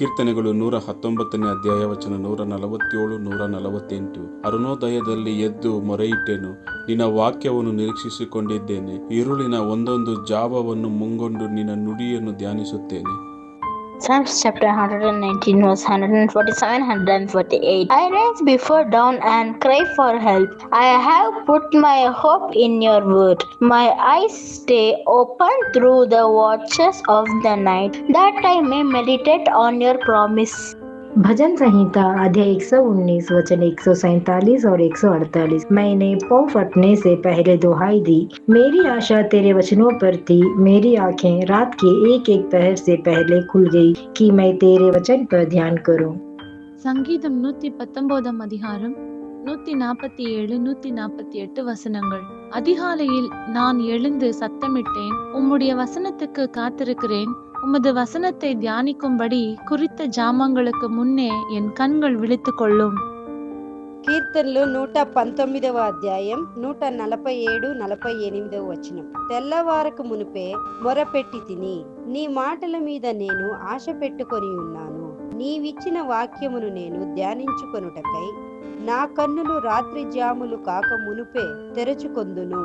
ಕೀರ್ತನೆಗಳು ನೂರ ಹತ್ತೊಂಬತ್ತನೇ ಅಧ್ಯಾಯ ವಚನ ನೂರ ನಲವತ್ತೇಳು, ನೂರ ನಲವತ್ತೆಂಟು. ಅರುಣೋದಯದಲ್ಲಿ ಎದ್ದು ಮೊರೆಯಿಟ್ಟೆನು. ನಿನ್ನ ವಾಕ್ಯವನ್ನು ನಿರೀಕ್ಷಿಸಿಕೊಂಡಿದ್ದೇನೆ. ಇರುಳಿನ ಒಂದೊಂದು ಜಾವವನ್ನು ಮುಂಗೊಂಡು ನಿನ್ನ ನುಡಿಯನ್ನು ಧ್ಯಾನಿಸುತ್ತೇನೆ. Psalms chapter 119, verse 147 148. I rise before dawn and cry for help. I have put my hope in your word. My eyes stay open through the watches of the night, that I may meditate on your promise. भजन संहिता अध्याय 119 वचन 147 और 148 मैंने पाँव फटने से पहले दुहाई दी मेरी आशा तेरे वचनों पर थी मेरी आंखें रात के एक एक पहर से पहले खुल गई कि मैं तेरे वचन पर ध्यान करूं சங்கீதம் நூத்தி பத்தொன்பதாம் அதிகாரம் நூத்தி நாற்பத்தி ஏழு நூத்தி நாற்பத்தி எட்டு வசனங்கள் அதிகாலையில் நான் எழுந்து சத்தமிட்டேன் உம்முடைய வசனத்துக்கு காத்திருக்கிறேன் உமது வசனத்தை தியானிக்கும்படி குறித்த ஜாமங்களுக்கு முன்னே என் கண்கள் விழித்து கொள்ளும் కీర్తనలు నూట పంతొమ్మిదవ అధ్యాయం నూట నలభై ఏడు నలభై ఎనిమిదవ వచనం తెల్లవారకు మునిపే మొరపెట్టి తిని నీ మాటల మీద నేను ఆశ పెట్టుకొని ఉన్నాను నీవిచ్చిన వాక్యమును నేను ధ్యానించుకొనుటకై నా కన్నులు రాత్రి జాములు కాక మునుపే తెరచుకొందును